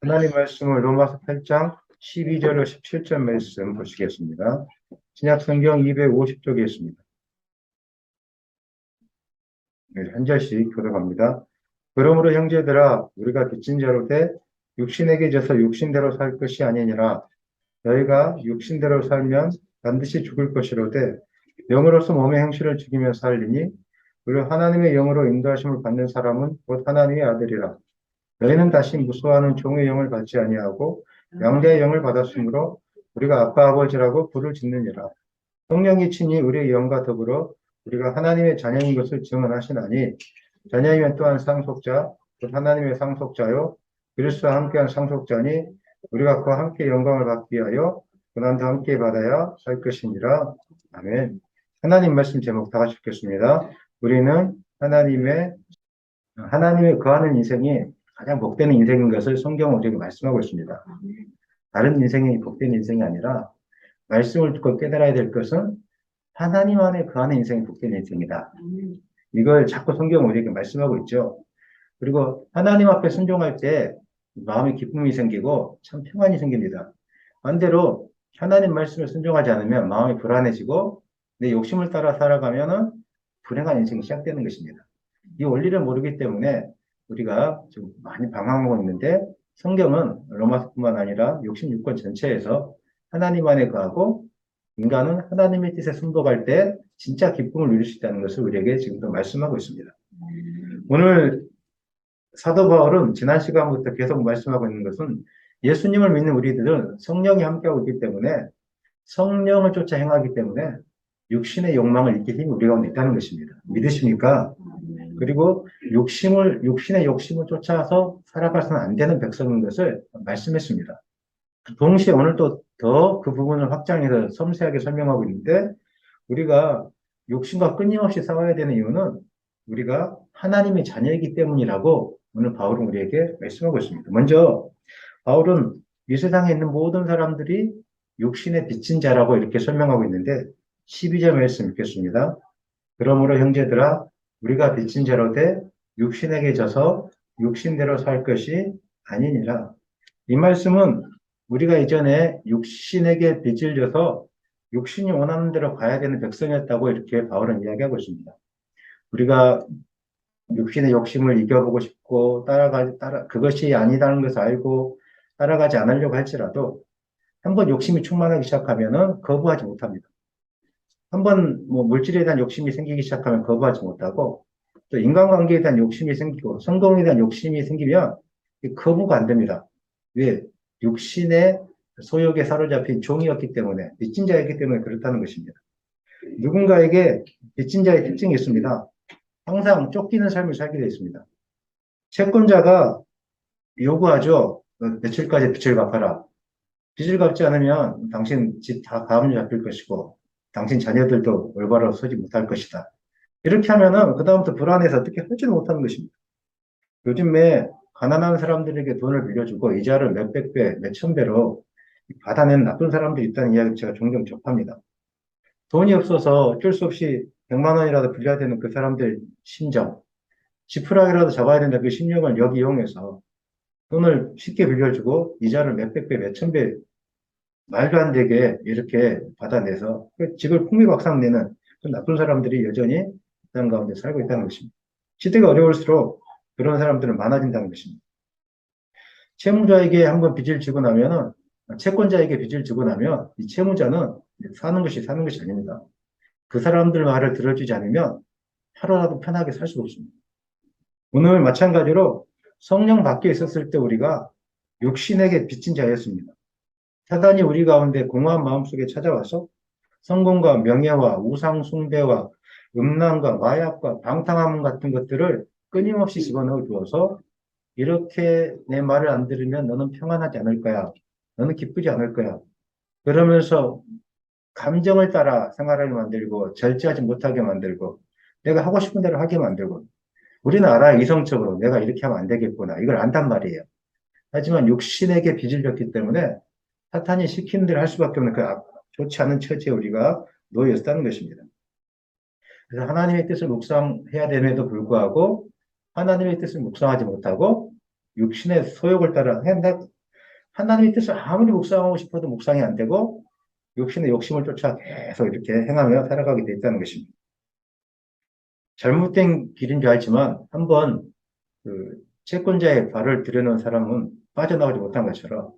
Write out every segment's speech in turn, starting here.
하나님 말씀을 로마서 8장 12절로 17절 말씀 보시겠습니다. 신약 성경 250쪽에 있습니다. 네, 한 절씩 교독합니다. 그러므로 형제들아 우리가 빚진 자로 돼 육신에게 져서 육신대로 살 것이 아니니라 너희가 육신대로 살면 반드시 죽을 것이로되 영으로서 몸의 행실을 죽이며 살리니 그리고 하나님의 영으로 인도하심을 받는 사람은 곧 하나님의 아들이라 너희는 다시 무수하는 종의 영을 받지 아니하고 양자의 영을 받았으므로 우리가 아빠 아버지라고 부를 짓느니라. 성령이 친히 우리의 영과 더불어 우리가 하나님의 자녀인 것을 증언하시나니 자녀이면 또한 상속자 곧 하나님의 상속자요 그리스도와 함께한 상속자니 우리가 그와 함께 영광을 받기 위하여 고난도 함께 받아야 살 것이니라. 아멘. 하나님 말씀 제목 다 같이 읽겠습니다. 우리는 하나님의 하나님의 거하는 인생이 가장 복되는 인생인 것을 성경은 우리에게 말씀하고 있습니다. 다른 인생이 복된 인생이 아니라 말씀을 듣고 깨달아야 될 것은 하나님 안에 거하는 인생이 복된 인생이다. 이걸 자꾸 성경은 우리에게 말씀하고 있죠. 그리고 하나님 앞에 순종할 때 마음의 기쁨이 생기고 참 평안이 생깁니다. 반대로 하나님 말씀을 순종하지 않으면 마음이 불안해지고 내 욕심을 따라 살아가면은 불행한 인생이 시작되는 것입니다. 이 원리를 모르기 때문에 우리가 좀 많이 방황하고 있는데 성경은 로마서뿐만 아니라 66권 전체에서 하나님 안에 거하고 인간은 하나님의 뜻에 순복할 때 진짜 기쁨을 누릴 수 있다는 것을 우리에게 지금도 말씀하고 있습니다. 오늘 사도 바울은 지난 시간부터 계속 말씀하고 있는 것은 예수님을 믿는 우리들은 성령이 함께하고 있기 때문에 성령을 쫓아 행하기 때문에 육신의 욕망을 이길 힘이 우리 가운데 있다는 것입니다. 믿으십니까? 그리고 욕심을, 육신의 욕심을 쫓아서 살아가서는 안 되는 백성인 것을 말씀했습니다. 동시에 오늘 또 더 그 부분을 확장해서 섬세하게 설명하고 있는데, 우리가 욕심과 끊임없이 싸워야 되는 이유는 우리가 하나님의 자녀이기 때문이라고 오늘 바울은 우리에게 말씀하고 있습니다. 먼저, 바울은 이 세상에 있는 모든 사람들이 육신의 빚진 자라고 이렇게 설명하고 있는데, 12절 말씀 읽겠습니다. 그러므로 형제들아, 우리가 빚진 자로 돼 육신에게 져서 육신대로 살 것이 아니니라. 이 말씀은 우리가 이전에 육신에게 빚을 져서 육신이 원하는 대로 가야 되는 백성이었다고 이렇게 바울은 이야기하고 있습니다. 우리가 육신의 욕심을 이겨보고 싶고 따라가 따라 그것이 아니다는 것을 알고 따라가지 않으려고 할지라도 한번 욕심이 충만하기 시작하면은 거부하지 못합니다. 한번 뭐 물질에 대한 욕심이 생기기 시작하면 거부하지 못하고 또 인간관계에 대한 욕심이 생기고 성공에 대한 욕심이 생기면 거부가 안 됩니다. 왜? 육신의 소욕에 사로잡힌 종이었기 때문에 빚진 자였기 때문에 그렇다는 것입니다. 누군가에게 빚진 자의 특징이 있습니다. 항상 쫓기는 삶을 살게 되어 있습니다. 채권자가 요구하죠. 며칠까지 빚을 갚아라. 빚을 갚지 않으면 당신 집 다 가압류 잡힐 것이고 당신 자녀들도 올바로 서지 못할 것이다. 이렇게 하면은 그다음부터 불안해서 어떻게 하지도 못하는 것입니다. 요즘에 가난한 사람들에게 돈을 빌려주고 이자를 몇백 배, 몇천 배로 받아낸 나쁜 사람들이 있다는 이야기를 제가 종종 접합니다. 돈이 없어서 어쩔 수 없이 100만 원이라도 빌려야 되는 그 사람들 심정, 지푸라기라도 잡아야 된다 그 심령을 여기 이용해서 돈을 쉽게 빌려주고 이자를 몇백 배, 몇천 배 말도 안 되게 이렇게 받아내서 그 집을 풍비박상 내는 그 나쁜 사람들이 여전히 땅 가운데 살고 있다는 것입니다. 시대가 어려울수록 그런 사람들은 많아진다는 것입니다. 채무자에게 한번 빚을 지고 나면은 채권자에게 빚을 지고 나면 이 채무자는 사는 것이 사는 것이 아닙니다. 그 사람들 말을 들어주지 않으면 하루라도 편하게 살 수가 없습니다. 오늘 마찬가지로 성령 밖에 있었을 때 우리가 육신에게 빚진 자였습니다. 사단이 우리 가운데 공허한 마음속에 찾아와서 성공과 명예와 우상 숭배와 음란과 마약과 방탕함 같은 것들을 끊임없이 집어넣어 주어서 이렇게 내 말을 안 들으면 너는 평안하지 않을 거야. 너는 기쁘지 않을 거야. 그러면서 감정을 따라 생활하게 만들고 절제하지 못하게 만들고 내가 하고 싶은 대로 하게 만들고 알아요. 이성적으로 내가 이렇게 하면 안 되겠구나. 이걸 안단 말이에요. 하지만 육신에게 빚을 졌기 때문에 사탄이 시키는 대로 할 수밖에 없는 그 좋지 않은 처지에 우리가 놓여 있다는 것입니다. 그래서 하나님의 뜻을 묵상해야 됨에도 불구하고 하나님의 뜻을 묵상하지 못하고 육신의 소욕을 따라 한다. 하나님의 뜻을 아무리 묵상하고 싶어도 묵상이 안 되고 육신의 욕심을 쫓아 계속 이렇게 행하며 살아가게 돼 있다는 것입니다. 잘못된 길인 줄 알지만 한번 그 채권자의 발을 들여놓은 사람은 빠져나가지 못한 것처럼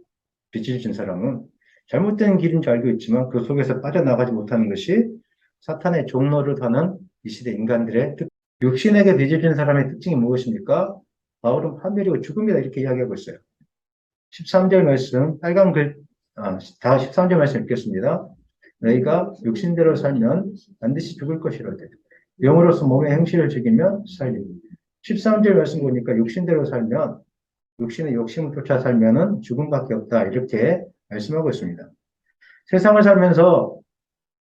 빚을 진 사람은 잘못된 길인 줄 알고 있지만 그 속에서 빠져나가지 못하는 것이 사탄의 종로를 하는 이 시대 인간들의 특, 육신에게 빚을 진 사람의 특징이 무엇입니까? 바울은 판별이고 죽음이다 이렇게 이야기하고 있어요. 13절 말씀, 빨간 글, 아, 다 13절 말씀 읽겠습니다. 너희가 육신대로 살면 반드시 죽을 것이로되 영으로서 몸의 행실을 죽이면 살리니 13절 말씀 보니까 육신대로 살면 육신의 욕심을 쫓아 살면은 죽음밖에 없다 이렇게 말씀하고 있습니다. 세상을 살면서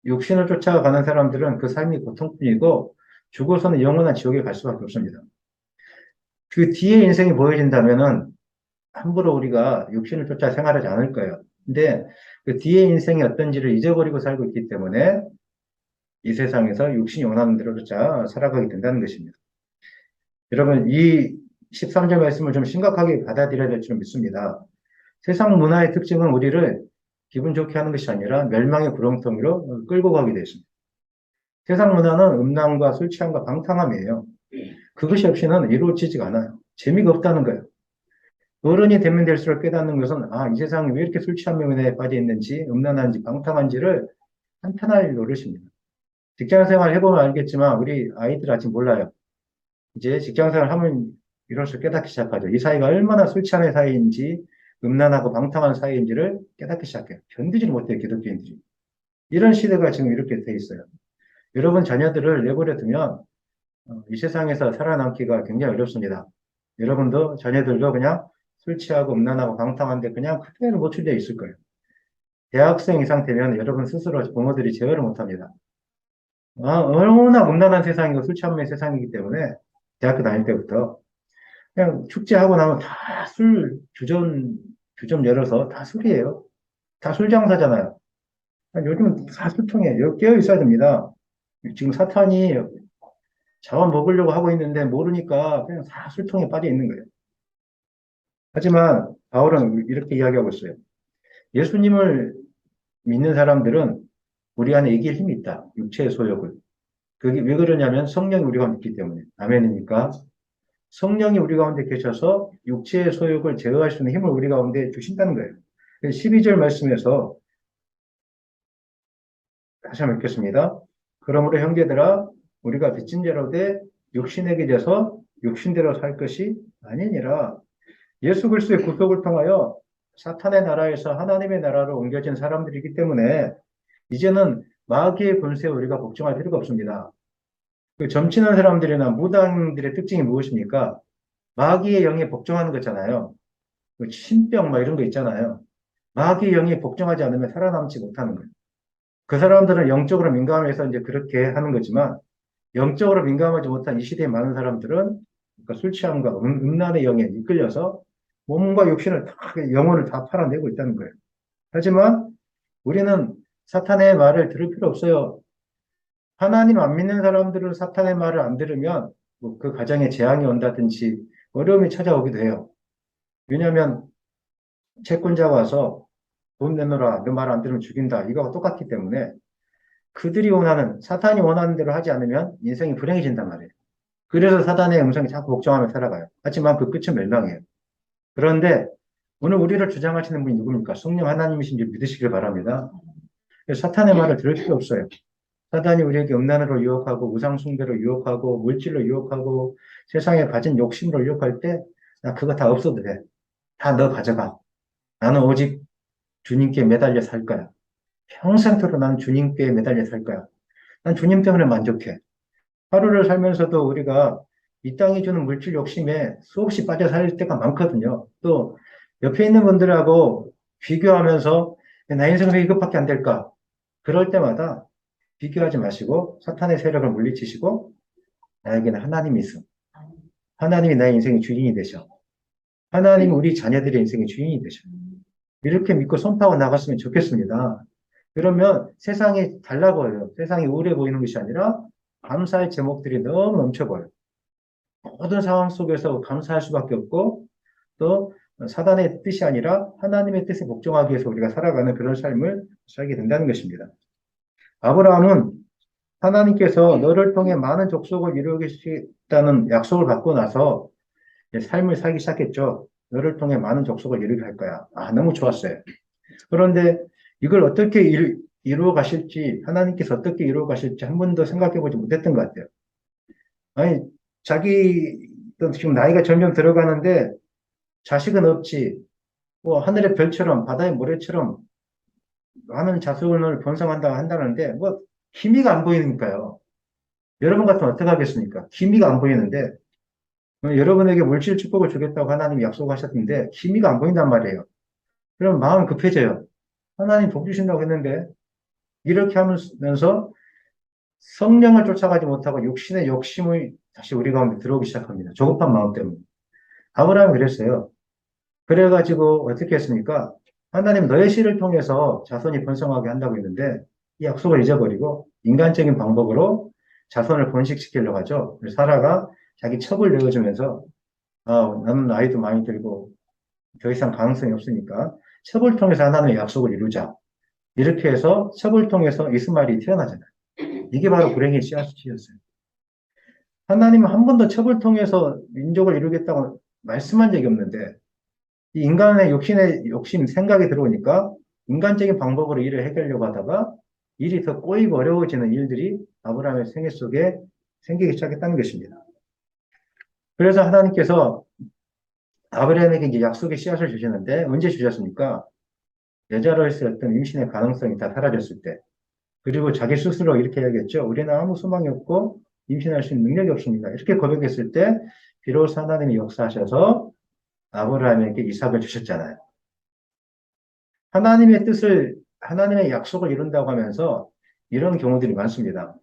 육신을 쫓아가는 사람들은 그 삶이 고통뿐이고 죽어서는 영원한 지옥에 갈 수밖에 없습니다. 그 뒤에 인생이 보여진다면은 함부로 우리가 육신을 쫓아 생활하지 않을 거예요. 근데 그 뒤에 인생이 어떤지를 잊어버리고 살고 있기 때문에 이 세상에서 육신이 원하는 대로 쫓아 살아가게 된다는 것입니다. 여러분, 이 13절 말씀을 좀 심각하게 받아들여야 될 줄 믿습니다. 세상 문화의 특징은 우리를 기분 좋게 하는 것이 아니라 멸망의 구렁텅이로 끌고 가게 되어 있습니다. 세상 문화는 음란과 술 취함과 방탕함이에요. 그것이 없이는 이루어지지가 않아요. 재미가 없다는 거예요. 어른이 되면 될수록 깨닫는 것은 아, 이 세상이 왜 이렇게 술 취한 명에 빠져 있는지, 음란한지, 방탕한지를 한편할 노릇입니다. 직장 생활 해보면 알겠지만 우리 아이들 아직 몰라요. 이제 직장 생활 하면 이럴수 깨닫기 시작하죠. 이 사이가 얼마나 술 취한 사이인지, 음란하고 방탕한 사이인지를 깨닫기 시작해요. 견디지를 못해요, 기독교인들이. 이런 시대가 지금 이렇게 돼 있어요. 여러분 자녀들을 내버려 두면 어, 이 세상에서 살아남기가 굉장히 어렵습니다. 여러분도 자녀들도 그냥 술 취하고 음란하고 방탕한데 그냥 그대로 노출되어 있을 거예요. 대학생 이상 되면 여러분 스스로 부모들이 제어를 못합니다. 아, 얼마나 음란한 세상이고 술 취한 세상이기 때문에 대학교 다닐 때부터 그냥 축제하고 나면 다 술 주점 주점 열어서 다 술이에요. 다 술 장사잖아요. 요즘은 다 술통이에요. 깨어 있어야 됩니다. 지금 사탄이 자원 먹으려고 하고 있는데 모르니까 그냥 다 술통에 빠져 있는 거예요. 하지만 바울은 이렇게 이야기하고 있어요. 예수님을 믿는 사람들은 우리 안에 이길 힘이 있다. 육체의 소욕을. 그게 왜 그러냐면 성령이 우리 가운데 있기 때문에. 아멘입니까? 성령이 우리 가운데 계셔서 육체의 소욕을 제어할 수 있는 힘을 우리 가운데 주신다는 거예요. 12절 말씀에서 다시 한번 읽겠습니다. 그러므로 형제들아 우리가 빚진 죄로 돼 육신에게 져서 육신대로 살 것이 아니니라. 예수 그리스도의 구속을 통하여 사탄의 나라에서 하나님의 나라로 옮겨진 사람들이기 때문에 이제는 마귀의 권세에 우리가 걱정할 필요가 없습니다. 그 점치는 사람들이나 무당들의 특징이 무엇입니까? 마귀의 영에 복종하는 거잖아요. 그 신병 막 이런 거 있잖아요. 마귀의 영에 복종하지 않으면 살아남지 못하는 거예요. 그 사람들은 영적으로 민감해서 이제 그렇게 하는 거지만 영적으로 민감하지 못한 이 시대의 많은 사람들은 그러니까 술 취함과 음, 음란의 영에 이끌려서 몸과 육신을 다 영혼을 다 팔아내고 있다는 거예요. 하지만 우리는 사탄의 말을 들을 필요 없어요. 하나님 안 믿는 사람들은 사탄의 말을 안 들으면 뭐 그 가정에 재앙이 온다든지 어려움이 찾아오기도 해요. 왜냐하면 채권자가 와서 돈 내놓으라, 너 말 안 들으면 죽인다. 이거와 똑같기 때문에 그들이 원하는, 사탄이 원하는 대로 하지 않으면 인생이 불행해진단 말이에요. 그래서 사탄의 음성이 자꾸 걱정하며 살아가요. 하지만 그 끝은 멸망이에요. 그런데 오늘 우리를 주장하시는 분이 누굽니까? 성령 하나님이신지 믿으시길 바랍니다. 사탄의 말을 들을 필요 없어요. 사탄이 우리에게 음란으로 유혹하고 우상숭배로 유혹하고 물질로 유혹하고 세상에 가진 욕심으로 유혹할 때 나 그거 다 없어도 돼. 다 너 가져가. 나는 오직 주님께 매달려 살 거야. 평생토록 나는 주님께 매달려 살 거야. 난 주님 때문에 만족해. 하루를 살면서도 우리가 이 땅이 주는 물질 욕심에 수없이 빠져 살 때가 많거든요. 또 옆에 있는 분들하고 비교하면서 나 인생 왜 이것밖에 안 될까? 그럴 때마다 비교하지 마시고 사탄의 세력을 물리치시고 나에게는 하나님이 있어. 하나님이 나의 인생의 주인이 되셔. 하나님이 우리 자녀들의 인생의 주인이 되셔. 이렇게 믿고 선포하고 나갔으면 좋겠습니다. 그러면 세상이 달라 보여요. 세상이 우울해 보이는 것이 아니라 감사할 제목들이 너무 넘쳐 보여요. 모든 상황 속에서 감사할 수밖에 없고 또 사단의 뜻이 아니라 하나님의 뜻에 복종하기 위해서 우리가 살아가는 그런 삶을 살게 된다는 것입니다. 아브라함은 하나님께서 너를 통해 많은 족속을 이루겠다는 약속을 받고 나서 삶을 살기 시작했죠. 너를 통해 많은 족속을 이루게 할 거야. 아, 너무 좋았어요. 그런데 이걸 어떻게 이루, 이루어 가실지, 하나님께서 어떻게 이루어 가실지 한 번도 생각해 보지 못했던 것 같아요. 아니, 자기, 또 지금 나이가 점점 들어가는데 자식은 없지. 뭐, 하늘의 별처럼, 바다의 모래처럼 많은 자손을 번성한다 한다는데, 뭐, 기미가 안 보이니까요. 여러분 같으면 어떻게 하겠습니까? 기미가 안 보이는데, 어, 여러분에게 물질 축복을 주겠다고 하나님이 약속하셨는데, 기미가 안 보인단 말이에요. 그럼 마음 급해져요. 하나님 복 주신다고 했는데, 이렇게 하면서 성령을 쫓아가지 못하고 육신의 욕심이 다시 우리 가운데 들어오기 시작합니다. 조급한 마음 때문에. 아브라함이 그랬어요. 그래가지고 어떻게 했습니까? 하나님 너의 씨를 통해서 자손이 번성하게 한다고 했는데 이 약속을 잊어버리고 인간적인 방법으로 자손을 번식시키려고 하죠. 사라가 자기 첩을 내어주면서 아, 나는 나이도 많이 들고 더 이상 가능성이 없으니까 첩을 통해서 하나님의 약속을 이루자. 이렇게 해서 첩을 통해서 이스마엘이 태어나잖아요. 이게 바로 불행의 씨앗이었어요. 하나님은 한 번도 첩을 통해서 민족을 이루겠다고 말씀한 적이 없는데 이 인간의 욕심의 욕심 생각이 들어오니까 인간적인 방법으로 일을 해결하려고 하다가 일이 더 꼬이고 어려워지는 일들이 아브라함의 생애 속에 생기기 시작했다는 것입니다. 그래서 하나님께서 아브라함에게 이제 약속의 씨앗을 주시는데 언제 주셨습니까? 여자로서의 어떤 임신의 가능성이 다 사라졌을 때. 그리고 자기 스스로 이렇게 해야겠죠. 우리는 아무 소망이 없고 임신할 수 있는 능력이 없습니다. 이렇게 고백했을 때 비로소 하나님이 역사하셔서 아브라함에게 이삭을 주셨잖아요. 하나님의 뜻을 하나님의 약속을 이룬다고 하면서 이런 경우들이 많습니다.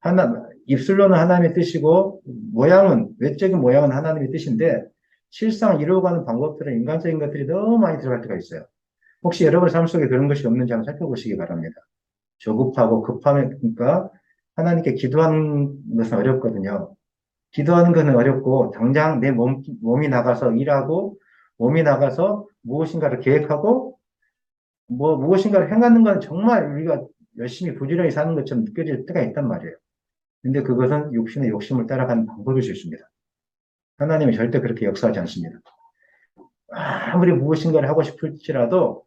하나 입술로는 하나님의 뜻이고 모양은 외적인 모양은 하나님의 뜻인데 실상 이루어가는 방법들은 인간적인 것들이 너무 많이 들어갈 때가 있어요. 혹시 여러분 삶 속에 그런 것이 없는지 한번 살펴보시기 바랍니다. 조급하고 급하니까 하나님께 기도하는 것은 어렵거든요. 기도하는 것은 어렵고 당장 내 몸, 몸이 나가서 일하고 몸이 나가서 무엇인가를 계획하고 뭐 무엇인가를 행하는 건 정말 우리가 열심히 부지런히 사는 것처럼 느껴질 때가 있단 말이에요. 근데 그것은 욕심의 욕심을 따라가는 방법일 수 있습니다. 하나님이 절대 그렇게 역사하지 않습니다. 아무리 무엇인가를 하고 싶을지라도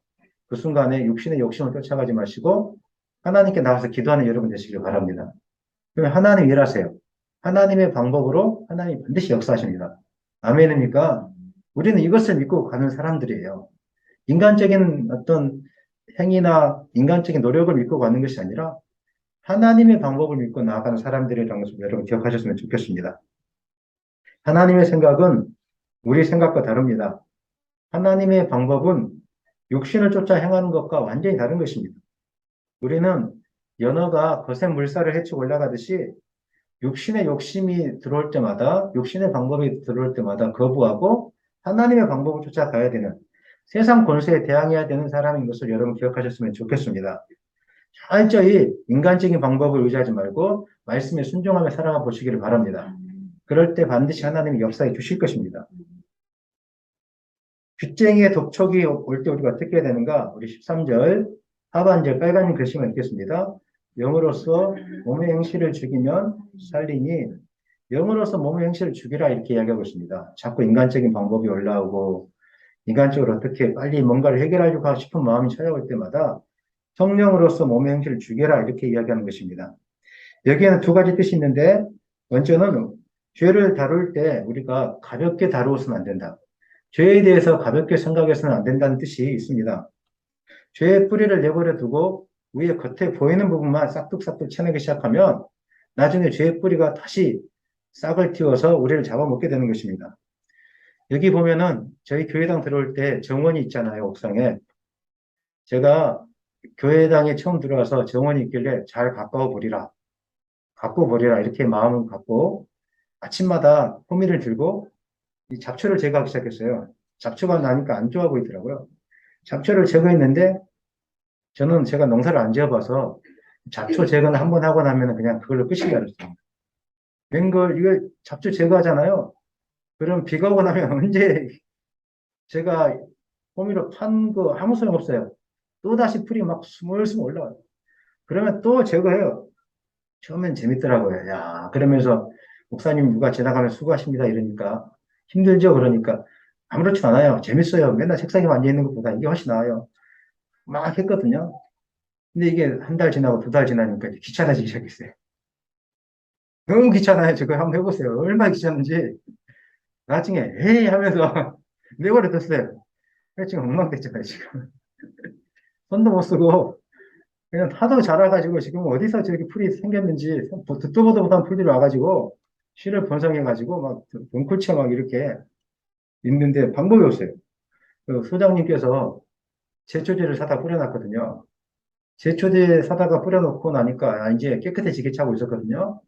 그 순간에 육신의 욕심을 쫓아가지 마시고 하나님께 나와서 기도하는 여러분 되시길 바랍니다. 그러면 하나님 일하세요. 하나님의 방법으로 하나님 반드시 역사하십니다. 아멘입니까? 우리는 이것을 믿고 가는 사람들이에요. 인간적인 어떤 행위나 인간적인 노력을 믿고 가는 것이 아니라 하나님의 방법을 믿고 나아가는 사람들이라는 것을 여러분 기억하셨으면 좋겠습니다. 하나님의 생각은 우리 생각과 다릅니다. 하나님의 방법은 육신을 쫓아 행하는 것과 완전히 다른 것입니다. 우리는 연어가 거센 물살을 헤치고 올라가듯이 육신의 욕심이 들어올 때마다, 육신의 방법이 들어올 때마다 거부하고 하나님의 방법을 쫓아가야 되는 세상 권세에 대항해야 되는 사람인 것을 여러분 기억하셨으면 좋겠습니다. 철저히 인간적인 방법을 의지하지 말고 말씀에 순종하며 살아가 보시기를 바랍니다. 그럴 때 반드시 하나님이 역사해 주실 것입니다. 빚쟁이의 독촉이 올 때 우리가 어떻게 해야 되는가? 우리 13절 하반절 빨간 글씨만 읽겠습니다. 영으로서 몸의 행실을 죽이면 살리니 영으로서 몸의 행실을 죽이라 이렇게 이야기하고 있습니다. 자꾸 인간적인 방법이 올라오고 인간적으로 어떻게 빨리 뭔가를 해결하려고 싶은 마음이 찾아올 때마다 성령으로서 몸의 행실을 죽여라 이렇게 이야기하는 것입니다. 여기에는 두 가지 뜻이 있는데 먼저는 죄를 다룰 때 우리가 가볍게 다루어서는 안 된다. 죄에 대해서 가볍게 생각해서는 안 된다는 뜻이 있습니다. 죄의 뿌리를 내버려 두고 위에 겉에 보이는 부분만 싹둑싹둑 쳐내기 시작하면 나중에 죄의 뿌리가 다시 싹을 틔워서 우리를 잡아먹게 되는 것입니다. 여기 보면은 저희 교회당 들어올 때 정원이 있잖아요, 옥상에. 제가 교회당에 처음 들어와서 정원이 있길래 잘 가까워 보리라. 갖고 버리라. 이렇게 마음을 갖고 아침마다 호미를 들고 이 잡초를 제거하기 시작했어요. 잡초가 나니까 안 좋아 보이더라고요. 잡초를 제거했는데 저는 제가 농사를 안 지어봐서 잡초 제거는 한 번 하고 나면 그냥 그걸로 끝이 나렸습니다. 웬걸, 이거 잡초 제거하잖아요. 그럼 비가 오고 나면 언제 제가 호미로 판 거 아무 소용 없어요. 또 다시 풀이 막 스물스물 올라와요. 그러면 또 제거해요. 처음엔 재밌더라고요. 야, 그러면서 목사님 누가 지나가면 수고하십니다 이러니까 힘들죠. 그러니까 아무렇지 않아요. 재밌어요. 맨날 책상에 앉아 있는 것보다 이게 훨씬 나아요. 막 했거든요. 근데 이게 한 달 지나고 두 달 지나니까 귀찮아지기 시작했어요. 너무 귀찮아요. 저거 한번 해보세요. 얼마나 귀찮은지. 나중에 에이 하면서 내버려뒀어요. 그래서 지금 엉망됐잖아요. 지금. 손도 못 쓰고 그냥 하도 자라가지고 지금 어디서 저렇게 풀이 생겼는지 듣도 보도 못한 풀들이 와가지고 씨를 번성해가지고 막 덩쿨채 막 이렇게 있는데 방법이 없어요. 그 소장님께서 제초제를 사다 뿌려놨거든요. 제초제 사다가 뿌려놓고 나니까 아, 이제 깨끗해지게 차고 있었거든요.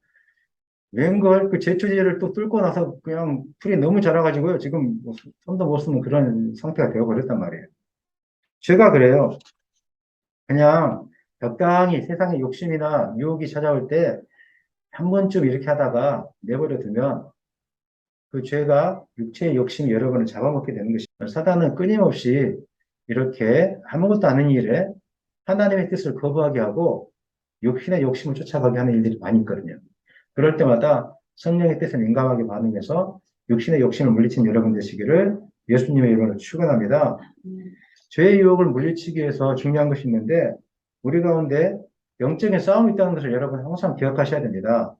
웬걸 그 제초제를 또 뚫고 나서 그냥 풀이 너무 자라가지고요. 지금 뭐 손도 못 쓰는 그런 상태가 되어버렸단 말이에요. 제가 그래요. 그냥 적당히 세상의 욕심이나 유혹이 찾아올 때 한 번쯤 이렇게 하다가 내버려 두면 그 죄가 육체의 욕심이 여러분을 잡아먹게 되는 것입니다. 사단은 끊임없이 이렇게 아무것도 아닌 일에 하나님의 뜻을 거부하게 하고 욕심의 욕심을 쫓아가게 하는 일들이 많이 있거든요. 그럴 때마다 성령의 뜻에 민감하게 반응해서 육신의 욕심을 물리친 여러분 되시기를 예수님의 이름으로 축원합니다. 죄의 유혹을 물리치기 위해서 중요한 것이 있는데 우리 가운데 영적인 싸움이 있다는 것을 여러분 항상 기억하셔야 됩니다.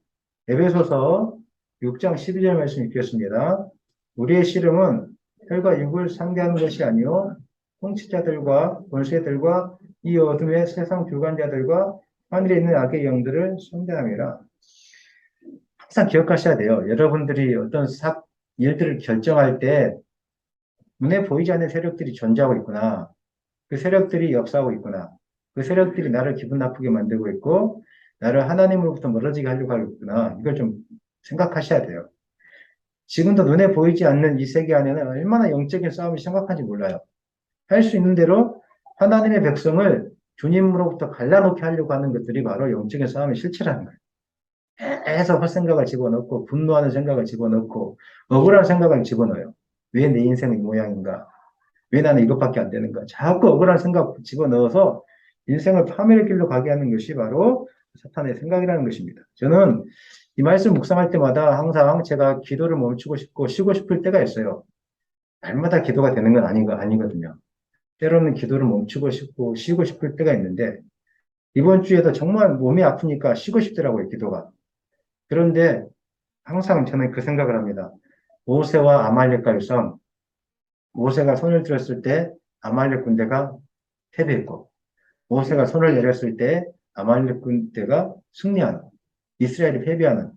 에베소서 6장 12절 말씀 읽겠습니다. 우리의 씨름은 혈과 육을 상대하는 것이 아니요 통치자들과 권세들과 이 어둠의 세상 주관자들과 하늘에 있는 악의 영들을 상대함이라. 항상 기억하셔야 돼요. 여러분들이 어떤 사, 일들을 결정할 때 눈에 보이지 않는 세력들이 존재하고 있구나. 그 세력들이 역사하고 있구나. 그 세력들이 나를 기분 나쁘게 만들고 있고, 나를 하나님으로부터 멀어지게 하려고 하고 있구나. 이걸 좀 생각하셔야 돼요. 지금도 눈에 보이지 않는 이 세계 안에는 얼마나 영적인 싸움이 심각한지 몰라요. 할 수 있는 대로 하나님의 백성을 주님으로부터 갈라놓게 하려고 하는 것들이 바로 영적인 싸움의 실체라는 거예요. 계속 헛생각을 집어넣고, 분노하는 생각을 집어넣고, 억울한 생각을 집어넣어요. 왜 내 인생은 이 모양인가? 왜 나는 이것밖에 안 되는가? 자꾸 억울한 생각 집어넣어서 인생을 파멸의 길로 가게 하는 것이 바로 사탄의 생각이라는 것입니다. 저는 이 말씀 묵상할 때마다 항상 제가 기도를 멈추고 싶고 쉬고 싶을 때가 있어요. 날마다 기도가 되는 건 아닌 거 아니거든요. 때로는 기도를 멈추고 싶고 쉬고 싶을 때가 있는데 이번 주에도 정말 몸이 아프니까 쉬고 싶더라고요, 기도가. 그런데 항상 저는 그 생각을 합니다. 모세와 아말렉과의 싸움. 모세가 손을 들었을 때 아말렉 군대가 패배했고 모세가 손을 내렸을 때 아말렉 군대가 승리하는 이스라엘이 패배하는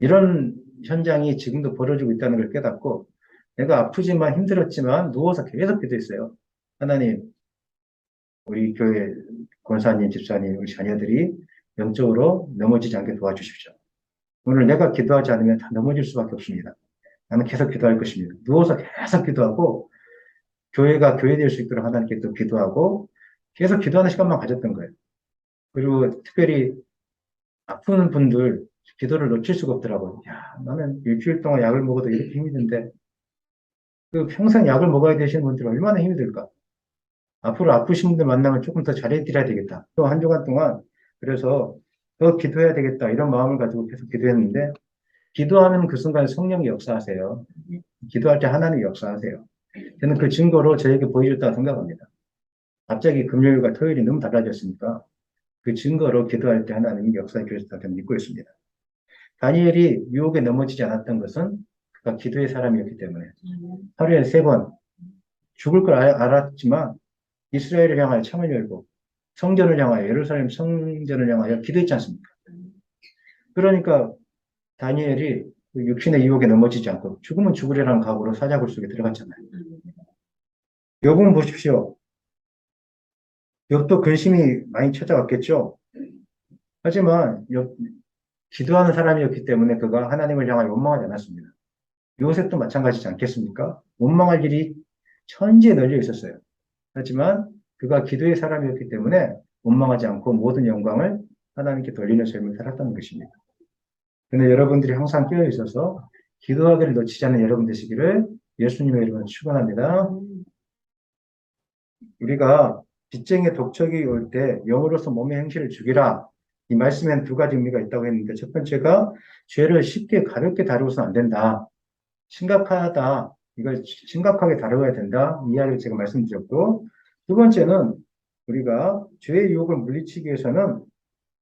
이런 현장이 지금도 벌어지고 있다는 걸 깨닫고 내가 아프지만 힘들었지만 누워서 계속 기도했어요. 하나님, 우리 교회 권사님, 집사님, 우리 자녀들이 영적으로 넘어지지 않게 도와주십시오. 오늘 내가 기도하지 않으면 다 넘어질 수밖에 없습니다. 나는 계속 기도할 것입니다. 누워서 계속 기도하고 교회가 교회될 수 있도록 하나님께 또 기도하고 계속 기도하는 시간만 가졌던 거예요. 그리고 특별히 아픈 분들 기도를 놓칠 수가 없더라고요. 야, 나는 일주일 동안 약을 먹어도 이렇게 힘이 든데 그 평생 약을 먹어야 되시는 분들은 얼마나 힘이 들까? 앞으로 아프신 분들 만나면 조금 더 잘해드려야 되겠다. 또 한 주간 동안 그래서 더 기도해야 되겠다 이런 마음을 가지고 계속 기도했는데 기도하는 그 순간 성령이 역사하세요. 기도할 때 하나님이 역사하세요. 저는 그 증거로 저에게 보여줬다고 생각합니다. 갑자기 금요일과 토요일이 너무 달라졌으니까 그 증거로 기도할 때 하나님이 역사해 주셨다고 믿고 있습니다. 다니엘이 유혹에 넘어지지 않았던 것은 그가 기도의 사람이었기 때문에 하루에 세 번 죽을 걸 알- 알았지만 이스라엘을 향하여 창을 열고 성전을 향하여 예루살렘 성전을 향하여 기도했지 않습니까? 그러니까 다니엘이 그 육신의 유혹에 넘어지지 않고 죽으면 죽으리라는 각오로 사자굴 속에 들어갔잖아요. 욥은 보십시오. 욥도 근심이 많이 찾아왔겠죠. 하지만 욥, 기도하는 사람이었기 때문에 그가 하나님을 향하여 원망하지 않았습니다. 요셉도 마찬가지지 않겠습니까? 원망할 일이 천지에 널려 있었어요. 하지만 그가 기도의 사람이었기 때문에 원망하지 않고 모든 영광을 하나님께 돌리는 삶을 살았다는 것입니다. 근데 여러분들이 항상 깨어 있어서 기도하기를 놓치지 않는 여러분 되시기를 예수님의 이름으로 축원합니다. 우리가 빚쟁의 독촉이 올 때 영으로서 몸의 행실을 죽이라. 이 말씀엔 두 가지 의미가 있다고 했는데 첫 번째가 죄를 쉽게 가볍게 다루고서는 안 된다. 심각하다. 이걸 심각하게 다루어야 된다. 이 이야기를 제가 말씀드렸고 두 번째는 우리가 죄의 유혹을 물리치기 위해서는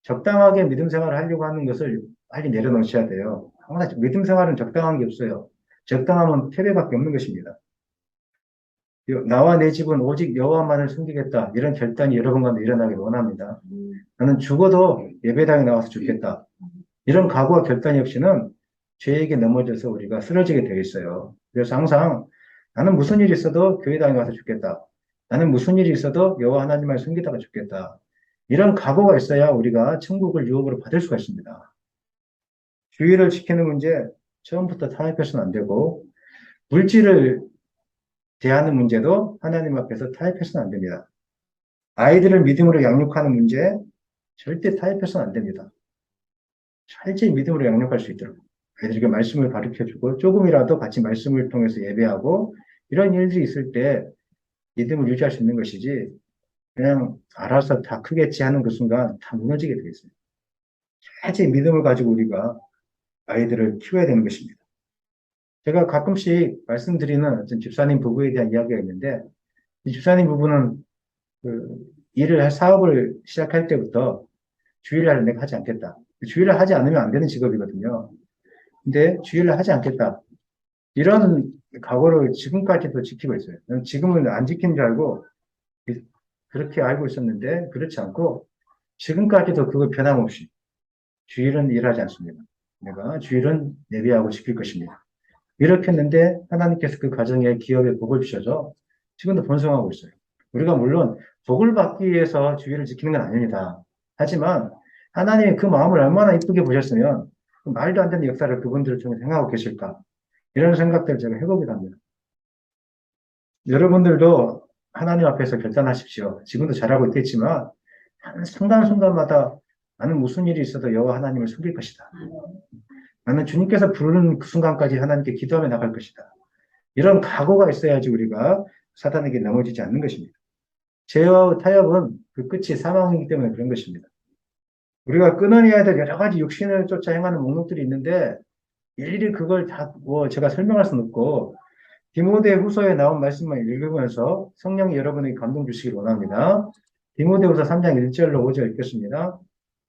적당하게 믿음 생활을 하려고 하는 것을 빨리 내려놓으셔야 돼요. 항상 믿음 생활은 적당한 게 없어요. 적당하면 패배밖에 없는 것입니다. 여- 나와 내 집은 오직 여호와만을 숨기겠다. 이런 결단이 여러분 가운데 일어나길 원합니다. 나는 죽어도 예배당에 나와서 죽겠다. 이런 각오와 결단이 없이는 죄에게 넘어져서 우리가 쓰러지게 되어 있어요. 그래서 항상 나는 무슨 일이 있어도 교회당에 가서 죽겠다. 나는 무슨 일이 있어도 여호와 하나님을 숨기다가 죽겠다. 이런 각오가 있어야 우리가 천국을 유혹으로 받을 수가 있습니다. 주의를 지키는 문제 처음부터 타협해서는 안 되고 물질을 대하는 문제도 하나님 앞에서 타협해서는 안 됩니다. 아이들을 믿음으로 양육하는 문제 절대 타협해서는 안 됩니다. 철저히 믿음으로 양육할 수 있도록 아이들에게 말씀을 가르쳐주고 조금이라도 같이 말씀을 통해서 예배하고 이런 일들이 있을 때 믿음을 유지할 수 있는 것이지 그냥 알아서 다 크겠지 하는 그 순간 다 무너지게 되겠어요. 철저히 믿음을 가지고 우리가 아이들을 키워야 되는 것입니다. 제가 가끔씩 말씀드리는 어떤 집사님 부부에 대한 이야기가 있는데 이 집사님 부부는 그 일을 할 사업을 시작할 때부터 주일날 내가 하지 않겠다. 주일날 하지 않으면 안 되는 직업이거든요. 근데 주일날 하지 않겠다. 이런 각오를 지금까지도 지키고 있어요. 지금은 안 지킨 줄 알고 그렇게 알고 있었는데 그렇지 않고 지금까지도 그거 변함없이 주일은 일하지 않습니다. 내가 주일은 예배하고 지킬 것입니다. 이렇게 했는데 하나님께서 그 가정에 기업에 복을 주셔서 지금도 번성하고 있어요. 우리가 물론 복을 받기 위해서 주의를 지키는 건 아닙니다. 하지만 하나님이 그 마음을 얼마나 이쁘게 보셨으면 그 말도 안 되는 역사를 그분들을 통해 행하고 계실까 이런 생각들을 제가 해보기도 합니다. 여러분들도 하나님 앞에서 결단하십시오. 지금도 잘하고 있겠지만 한 순간순간마다 나는 무슨 일이 있어도 여호와 하나님을 숨길 것이다. 나는 주님께서 부르는 그 순간까지 하나님께 기도하며 나갈 것이다. 이런 각오가 있어야지 우리가 사단에게 넘어지지 않는 것입니다. 죄와 타협은 그 끝이 사망이기 때문에 그런 것입니다. 우리가 끊어내야 될 여러 가지 육신을 쫓아 행하는 목록들이 있는데 일일이 그걸 다 뭐 제가 설명할 수는 없고 디모데 후서에 나온 말씀만 읽으면서 성령이 여러분에게 감동 주시길 원합니다. 디모데 후서 3장 1절로 5절 읽겠습니다.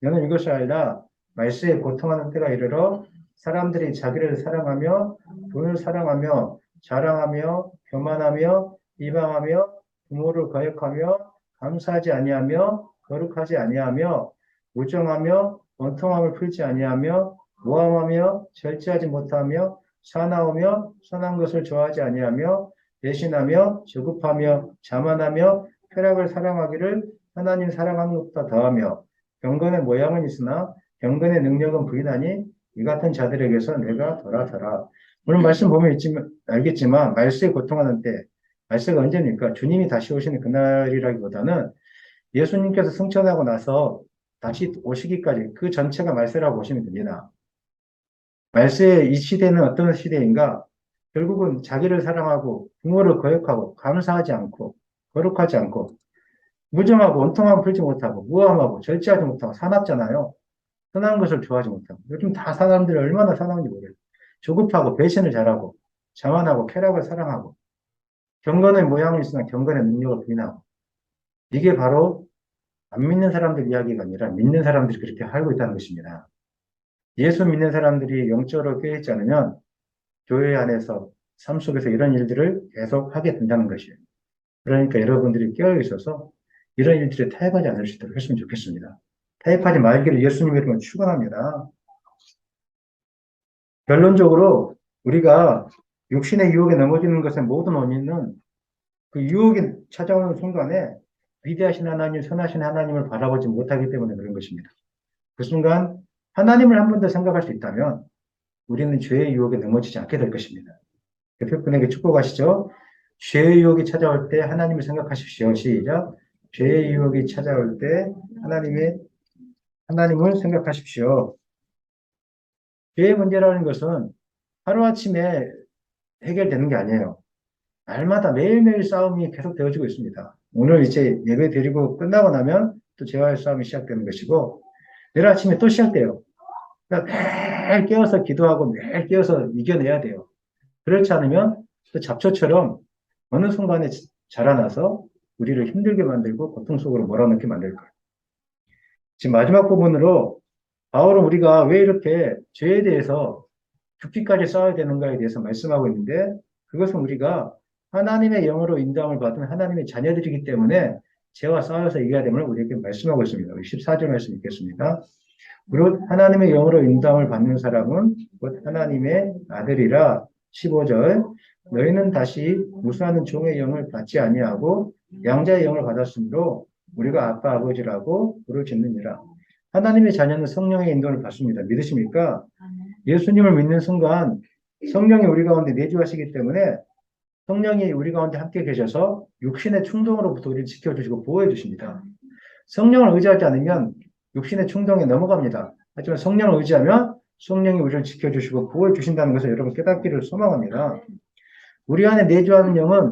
너는 이것이 아니라 말세에 고통하는 때가 이르러 사람들이 자기를 사랑하며 돈을 사랑하며 자랑하며 교만하며 비방하며 부모를 거역하며 감사하지 아니하며 거룩하지 아니하며 우정하며 원통함을 풀지 아니하며 모함하며 절제하지 못하며 사나우며 선한 것을 좋아하지 아니하며 배신하며 저급하며 자만하며 쾌락을 사랑하기를 하나님 사랑하는 것보다 더하며 경건의 모양은 있으나 경건의 능력은 부인하니 이 같은 자들에게서 내가 돌아서라. 오늘 말씀 보면 있지만, 알겠지만 말세에 고통하는 때 말세가 언제입니까? 주님이 다시 오시는 그날이라기보다는 예수님께서 승천하고 나서 다시 오시기까지 그 전체가 말세라고 보시면 됩니다. 말세의 이 시대는 어떤 시대인가? 결국은 자기를 사랑하고 부모를 거역하고 감사하지 않고 거룩하지 않고 무정하고 원통함 풀지 못하고 무함하고 절제하지 못하고 사납잖아요. 선한 것을 좋아하지 못하고 요즘 다 사람들이 얼마나 사나운지 모르겠어요. 조급하고 배신을 잘하고 자만하고 쾌락을 사랑하고 경건의 모양이 있으나 경건의 능력을 부인하고 이게 바로 안 믿는 사람들 이야기가 아니라 믿는 사람들이 그렇게 살고 있다는 것입니다. 예수 믿는 사람들이 영적으로 깨어있지 않으면 교회 안에서 삶 속에서 이런 일들을 계속 하게 된다는 것이에요. 그러니까 여러분들이 깨어 있어서 이런 일들에 타협하지 않을 수 있도록 했으면 좋겠습니다. 타협하지 말기를 예수님 이름으로 축원합니다. 결론적으로 우리가 육신의 유혹에 넘어지는 것의 모든 원인은 그 유혹이 찾아오는 순간에 위대하신 하나님, 선하신 하나님을 바라보지 못하기 때문에 그런 것입니다. 그 순간 하나님을 한 번 더 생각할 수 있다면 우리는 죄의 유혹에 넘어지지 않게 될 것입니다. 옆에분에게 축복하시죠? 죄의 유혹이 찾아올 때 하나님을 생각하십시오. 시작. 죄의 유혹이 찾아올 때 하나님의 하나님을 생각하십시오. 죄의 문제라는 것은 하루아침에 해결되는 게 아니에요. 날마다 매일매일 싸움이 계속 되어지고 있습니다. 오늘 이제 예배 드리고 끝나고 나면 또 재화의 싸움이 시작되는 것이고, 내일 아침에 또 시작돼요. 그러니까 매일 깨어서 기도하고 매일 깨어서 이겨내야 돼요. 그렇지 않으면 또 잡초처럼 어느 순간에 자라나서 우리를 힘들게 만들고 고통 속으로 몰아넣게 만들 거예요. 지금 마지막 부분으로 바울은 우리가 왜 이렇게 죄에 대해서 죽기까지 싸워야 되는가에 대해서 말씀하고 있는데 그것은 우리가 하나님의 영으로 인도함을 받은 하나님의 자녀들이기 때문에 죄와 싸워서 이겨야 됨을 우리에게 말씀하고 있습니다. 14절 말씀 읽겠습니다. 무릇 하나님의 영으로 인도함을 받는 사람은 곧 하나님의 아들이라 15절 너희는 다시 무수하는 종의 영을 받지 아니하고 양자의 영을 받았으므로 우리가 아빠 아버지라고 부르짖느니라. 하나님의 자녀는 성령의 인도를 받습니다. 믿으십니까? 예수님을 믿는 순간 성령이 우리 가운데 내주하시기 때문에 성령이 우리 가운데 함께 계셔서 육신의 충동으로부터 우리를 지켜주시고 보호해 주십니다. 성령을 의지하지 않으면 육신의 충동에 넘어갑니다. 하지만 성령을 의지하면 성령이 우리를 지켜주시고 보호해 주신다는 것을 여러분 깨닫기를 소망합니다. 우리 안에 내주하는 영은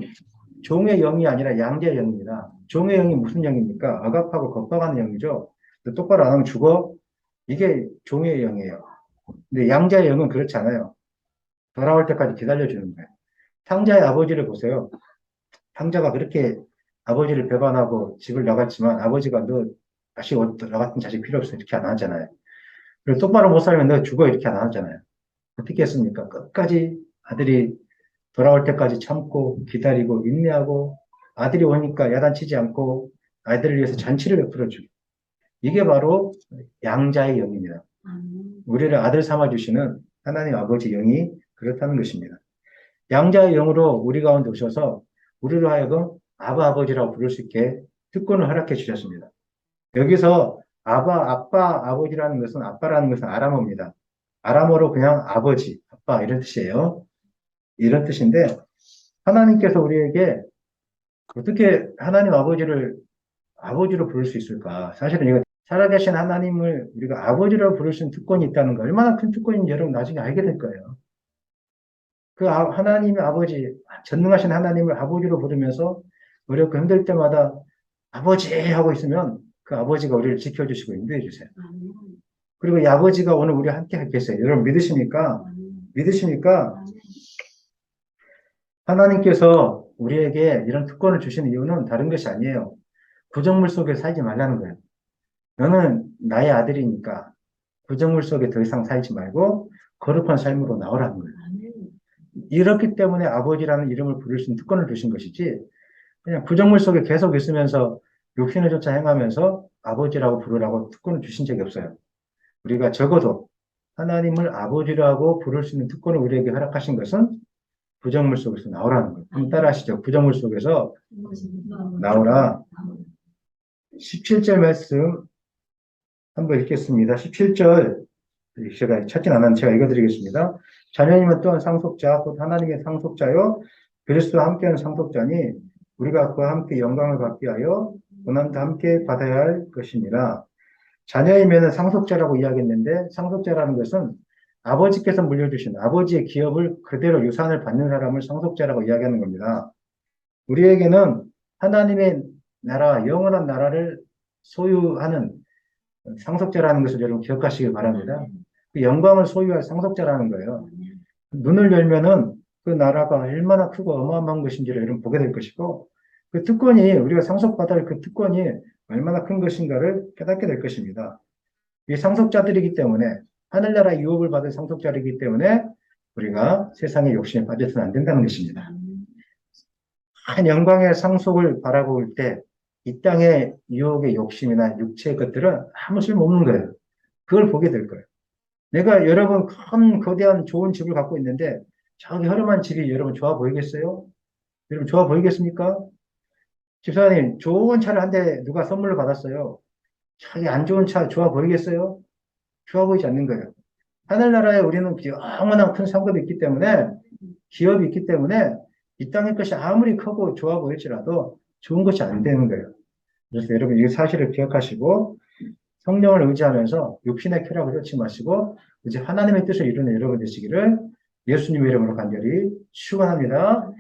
종의 영이 아니라 양자의 영입니다. 종의 영이 무슨 영입니까? 억압하고 겁박하는 영이죠. 똑바로 안 하면 죽어. 이게 종의 영이에요. 근데 양자의 영은 그렇지 않아요. 돌아올 때까지 기다려주는 거예요. 탕자의 아버지를 보세요. 탕자가 그렇게 아버지를 배반하고 집을 나갔지만 아버지가 너 다시 너 같은 자식 필요 없어 이렇게 안 하잖아요. 그리고 똑바로 못 살면 너 죽어 이렇게 안 하잖아요. 어떻게 했습니까? 끝까지 아들이 돌아올 때까지 참고 기다리고 인내하고 아들이 오니까 야단치지 않고 아이들을 위해서 잔치를 베풀어주고 이게 바로 양자의 영입니다. 우리를 아들 삼아주시는 하나님 아버지 영이 그렇다는 것입니다. 양자의 영으로 우리 가운데 오셔서 우리로 하여금 아바 아버지라고 부를 수 있게 특권을 허락해 주셨습니다. 여기서 아바 아빠 아버지라는 것은 아빠라는 것은 아람어입니다. 아람어로 그냥 아버지 아빠 이런 뜻이에요. 이런 뜻인데 하나님께서 우리에게 어떻게 하나님 아버지를 아버지로 부를 수 있을까? 사실은 이거 살아계신 하나님을 우리가 아버지로 부를 수 있는 특권이 있다는 거 얼마나 큰 특권인지 여러분 나중에 알게 될 거예요. 그 아- 하나님의 아버지, 전능하신 하나님을 아버지로 부르면서 어렵고 힘들 때마다 아버지 하고 있으면 그 아버지가 우리를 지켜주시고 인도해 주세요. 그리고 이 아버지가 오늘 우리 함께 하겠어요. 여러분 믿으십니까? 믿으십니까? 하나님께서 우리에게 이런 특권을 주시는 이유는 다른 것이 아니에요. 구정물 속에 살지 말라는 거예요. 너는 나의 아들이니까 구정물 속에 더 이상 살지 말고 거룩한 삶으로 나오라는 거예요. 이렇기 때문에 아버지라는 이름을 부를 수 있는 특권을 주신 것이지, 그냥 구정물 속에 계속 있으면서 육신을 쫓아 행하면서 아버지라고 부르라고 특권을 주신 적이 없어요. 우리가 적어도 하나님을 아버지라고 부를 수 있는 특권을 우리에게 허락하신 것은 부정물 속에서 나오라는 거예요. 한번 따라 하시죠. 부정물 속에서 나오라. 17절 말씀 한번 읽겠습니다. 17절 제가 찾진 않았는데 제가 읽어드리겠습니다. 자녀님은 또한 상속자, 곧 하나님의 상속자요. 그리스도와 함께하는 상속자니 우리가 그와 함께 영광을 받기 위하여 고난도 함께 받아야 할 것이니라. 자녀이면 상속자라고 이야기했는데 상속자라는 것은 아버지께서 물려주신 아버지의 기업을 그대로 유산을 받는 사람을 상속자라고 이야기하는 겁니다. 우리에게는 하나님의 나라, 영원한 나라를 소유하는 상속자라는 것을 여러분 기억하시길 바랍니다. 그 영광을 소유할 상속자라는 거예요. 눈을 열면은 그 나라가 얼마나 크고 어마어마한 것인지를 여러분 보게 될 것이고, 그 특권이, 우리가 상속받을 그 특권이 얼마나 큰 것인가를 깨닫게 될 것입니다. 이 상속자들이기 때문에, 하늘나라 유업을 받을 상속자이기 때문에, 우리가 세상의 욕심에 빠져서는 안 된다는 것입니다. 한 영광의 상속을 바라볼 때, 이 땅의 유혹의 욕심이나 육체의 것들은 아무 쓸모없는 거예요. 그걸 보게 될 거예요. 내가 여러분 큰 거대한 좋은 집을 갖고 있는데 저기 허름한 집이 여러분 좋아 보이겠어요? 여러분 좋아 보이겠습니까? 집사님 좋은 차를 한 대 누가 선물로 받았어요. 저기 안 좋은 차 좋아 보이겠어요? 좋아 보이지 않는 거예요. 하늘나라에 우리는 영원한 큰 상급이 있기 때문에 기업이 있기 때문에 이 땅의 것이 아무리 크고 좋아 보일지라도 좋은 것이 안 되는 거예요. 그래서 여러분 이 사실을 기억하시고 성령을 의지하면서 육신의 쾌락을 쫓지 마시고 이제 하나님의 뜻을 이루는 여러분 되시기를 예수님의 이름으로 간절히 축원합니다.